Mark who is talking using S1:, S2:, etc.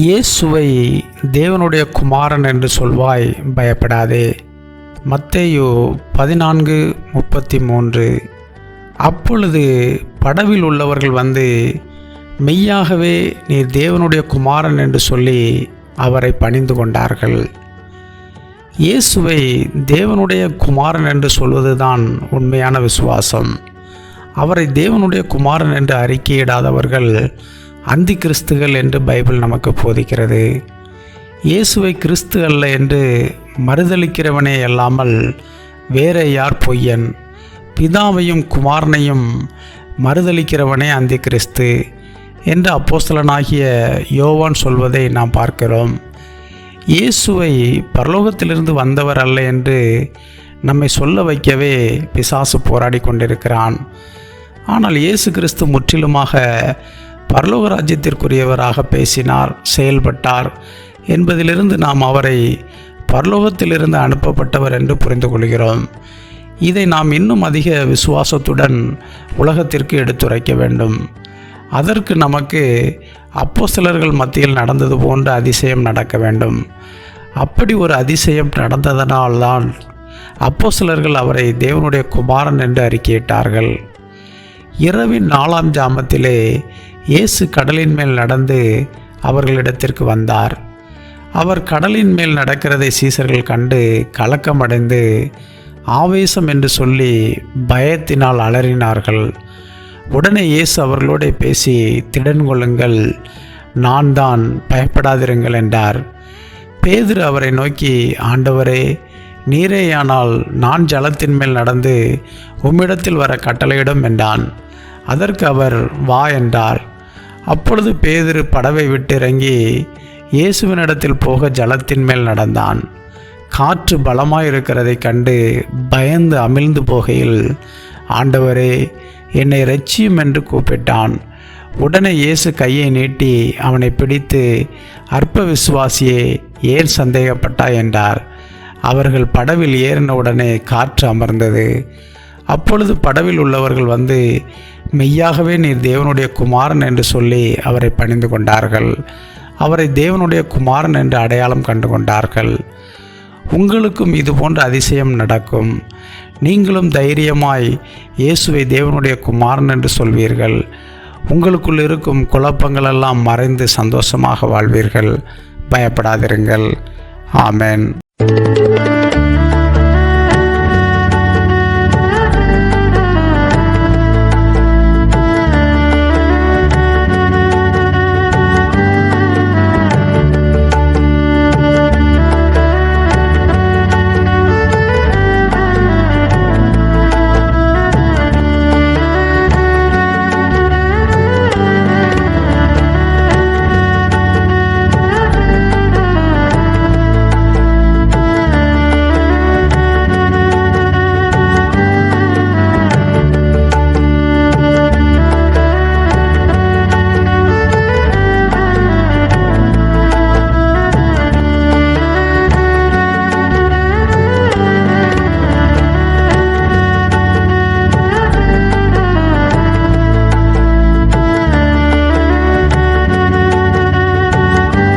S1: இயேசுவை தேவனுடைய குமாரன் என்று சொல்வாய் பயப்படாதே. மத்தேயோ பதினான்கு முப்பத்தி மூன்று அப்பொழுது படவில் உள்ளவர்கள் வந்து மெய்யாகவே நீர் தேவனுடைய குமாரன் என்று சொல்லி அவரை பணிந்து கொண்டார்கள். இயேசுவை தேவனுடைய குமாரன் என்று சொல்வதுதான் உண்மையான விசுவாசம். அவரை தேவனுடைய குமாரன் என்று அறிக்கையிடாதவர்கள் அந்தி கிறிஸ்துகள் என்று பைபிள் நமக்கு போதிக்கிறது. இயேசுவை கிறிஸ்து அல்ல என்று மறுதளிக்கிறவனே அல்லாமல் வேற யார் பொய்யன்? பிதாவையும் குமாரனையும் மறுதளிக்கிறவனே அந்தி கிறிஸ்து என்று அப்போஸ்தலனாகிய யோவான் சொல்வதை நாம் பார்க்கிறோம். இயேசுவை பரலோகத்திலிருந்து வந்தவர் அல்ல என்று நம்மை சொல்ல வைக்கவே பிசாசு போராடி கொண்டிருக்கிறான். ஆனால் இயேசு கிறிஸ்து முற்றிலுமாக பரலோக ராஜ்யத்திற்குரியவராக பேசினார் செயல்பட்டார் என்பதிலிருந்து நாம் அவரை பரலோகத்திலிருந்து அனுப்பப்பட்டவர் என்று புரிந்து கொள்கிறோம். இதை நாம் இன்னும் அதிக விசுவாசத்துடன் உலகத்திற்கு எடுத்துரைக்க வேண்டும். அதற்கு நமக்கு அப்போ சிலர்கள் மத்தியில் நடந்தது போன்ற அதிசயம் நடக்க வேண்டும். அப்படி ஒரு அதிசயம் நடந்ததனால்தான் அப்போ சிலர்கள் அவரை தேவனுடைய குமாரன் என்று அறிக்கையிட்டார்கள். இரவின் நாலாம் ஜாமத்திலே இயேசு கடலின் மேல் நடந்து அவர்களிடத்திற்கு வந்தார். அவர் கடலின் மேல் நடக்கிறதை சீசர்கள் கண்டு கலக்கமடைந்து ஆவேசம் என்று சொல்லி பயத்தினால் அலறினார்கள். உடனே இயேசு அவர்களோட பேசி திடன் கொள்ளுங்கள் நான் தான் பயப்படாதிருங்கள் என்றார். பேதுரு அவரை நோக்கி ஆண்டவரே நீரேயானால் நான் ஜலத்தின் மேல் நடந்து உம்மிடத்தில் வர கட்டளையிடும் என்றான். அதற்கு அவர் வா என்றார். அப்பொழுது பேதிரு படவை விட்டு இறங்கி இயேசுவினிடத்தில் போக ஜலத்தின் மேல் நடந்தான். காற்று பலமாயிருக்கிறதைக் கண்டு பயந்து அமிழ்ந்து போகையில் ஆண்டவரே என்னை ரட்சியும் என்று கூப்பிட்டான். உடனே இயேசு கையை நீட்டி அவனை பிடித்து அற்ப விசுவாசியே ஏன் சந்தேகப்பட்டாய்? என்றார். அவர்கள் படவில் ஏறின உடனே காற்று அமர்ந்தது. அப்பொழுது படவில் உள்ளவர்கள் வந்து மெய்யாகவே நீர் தேவனுடைய குமாரன் என்று சொல்லி அவரை பணிந்து கொண்டார்கள். அவரை தேவனுடைய குமாரன் என்று அடையாளம் கண்டு கொண்டார்கள். உங்களுக்கும் இது போன்ற அதிசயம் நடக்கும். நீங்களும் தைரியமாய் இயேசுவை தேவனுடைய குமாரன் என்று சொல்வீர்கள். உங்களுக்குள் இருக்கும் குழப்பங்களெல்லாம் மறைந்து சந்தோஷமாக வாழ்வீர்கள். பயப்படாதிருங்கள். ஆமென்.